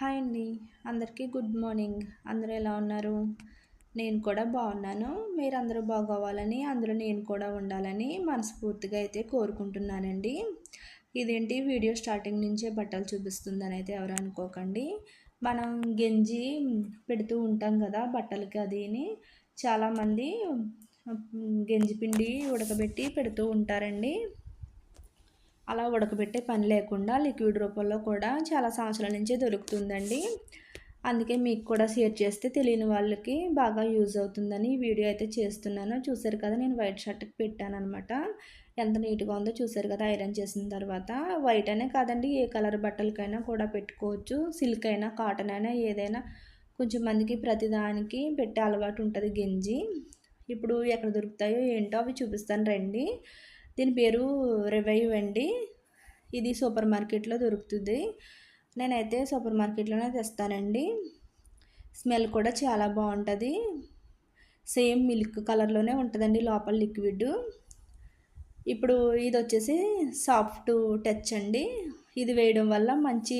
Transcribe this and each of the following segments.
Hi అండి. అందరికీ good morning. అందరూ ఎలా ఉన్నారు? నేను కూడా బాగున్నాను. మీరు అందరూ బాగోవాలని అందులో నేను కూడా ఉండాలని మనస్ఫూర్తిగా అయితే కోరుకుంటున్నానండి. ఇదేంటి? వీడియో స్టార్టింగ్ నుంచే బట్టలు చూపిస్తుందని అయితే ఎవరు అనుకోకండి. మనం గెంజి పెడుతూ ఉంటాం కదా బట్టలకి అదిని. చాలామంది గెంజి పిండి ఉడకబెట్టి పెడుతూ ఉంటారండి. అలా ఉడకబెట్టే పని లేకుండా లిక్విడ్ రూపంలో కూడా చాలా సంవత్సరాల నుంచే దొరుకుతుందండి. అందుకే మీకు కూడా షేర్ చేస్తే తెలియని వాళ్ళకి బాగా యూజ్ అవుతుందని వీడియో అయితే చేస్తున్నాను. చూసారు కదా నేను వైట్ షర్ట్కి పెట్టాను అనమాట ఎంత నీట్గా ఉందో చూసారు కదా ఐరన్ చేసిన తర్వాత. వైట్ అనే కాదండి ఏ కలర్ బట్టలకైనా కూడా పెట్టుకోవచ్చు. సిల్క్ అయినా కాటన్ అయినా ఏదైనా కొంచెం మందికి ప్రతిదానికి పెట్టే అలవాటు ఉంటుంది గెంజి. ఇప్పుడు ఎక్కడ దొరుకుతాయో ఏంటో అవి చూపిస్తాను రండి. దీని పేరు రివైవ్ అండి. ఇది సూపర్ మార్కెట్లో దొరుకుతుంది. నేనైతే సూపర్ మార్కెట్లోనే తెస్తానండి. స్మెల్ కూడా చాలా బాగుంటుంది. సేమ్ మిల్క్ కలర్లోనే ఉంటుందండి లోపల లిక్విడ్. ఇప్పుడు ఇది వచ్చేసి సాఫ్ట్ టచ్ అండి. ఇది వేయడం వల్ల మంచి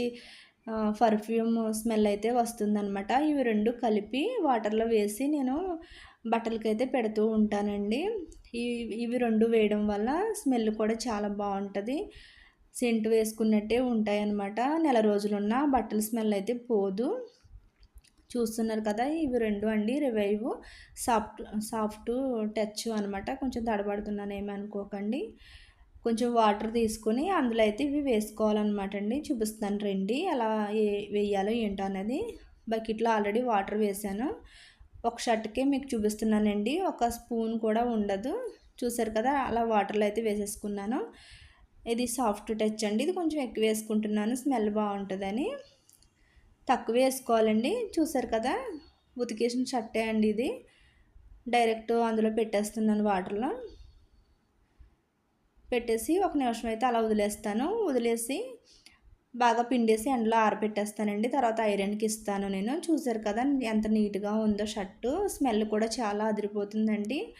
పర్ఫ్యూమ్ స్మెల్ అయితే వస్తుందన్నమాట. ఇవి రెండు కలిపి వాటర్లో వేసి నేను బట్టలకైతే పెడుతూ ఉంటానండి. ఇవి రెండు వేయడం వల్ల స్మెల్ కూడా చాలా బాగుంటుంది. సెంట్ వేసుకున్నట్టే ఉంటాయి అన్నమాట నెల రోజులున్న బట్టల స్మెల్ అయితే పోదు. చూస్తున్నారు కదా ఇవి రెండు అండి రివైవ్ సాఫ్ట్ సాఫ్ట్ టచ్ అనమాట కొంచెం తడబడుతున్నాను ఏమి అనుకోకండి. కొంచెం వాటర్ తీసుకొని అందులో అయితే ఇవి వేసుకోవాలన్నమాట అండి. చూపిస్తాను రండి ఎలా వేయాలో ఏంటో అనేది. బకెట్లో ఆల్రెడీ వాటర్ వేసాను. ఒక షర్ట్కే మీకు చూపిస్తున్నానండి. ఒక స్పూన్ కూడా ఉండదు. చూసారు కదా అలా వాటర్లో అయితే వేసేసుకున్నాను. ఇది సాఫ్ట్ టచ్ అండి. ఇది కొంచెం ఎక్కువ వేసుకుంటున్నాను. స్మెల్ బాగుంటుందని. తక్కువ వేసుకోవాలండి. చూసారు కదా? ఉతికేసిన షర్టే అండి ఇది. డైరెక్ట్ అందులో పెట్టేస్తున్నాను వాటర్లో. పెట్టేసి ఒక నిమిషం అయితే అలా వదిలేస్తాను. వదిలేసి బాగా పిండేసి ఎండలో ఆరబెట్టేస్తానండి తర్వాత ఐరన్కి ఇస్తాను నేను. చూసారు కదా ఎంత నీట్గా ఉందో షర్టు. స్మెల్ కూడా చాలా అదిరిపోతుందండి.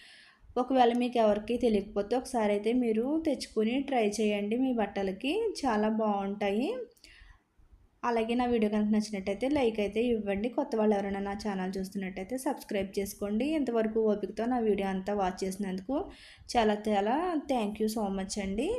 ఒకవేళ మీకు ఎవరికి తెలియకపోతే ఒకసారి అయితే మీరు తెచ్చుకొని ట్రై చేయండి. మీ బట్టలకి చాలా బాగుంటాయి. అలాగే నా వీడియో కనుక నచ్చినట్టయితే లైక్ అయితే ఇవ్వండి. కొత్త వాళ్ళు ఎవరైనా నా ఛానల్ చూస్తున్నట్టయితే సబ్స్క్రైబ్ చేసుకోండి. ఇంతవరకు ఓపికతో నా వీడియో అంతా వాచ్ చేసినందుకు చాలా చాలా థ్యాంక్ యూ సో మచ్ అండి.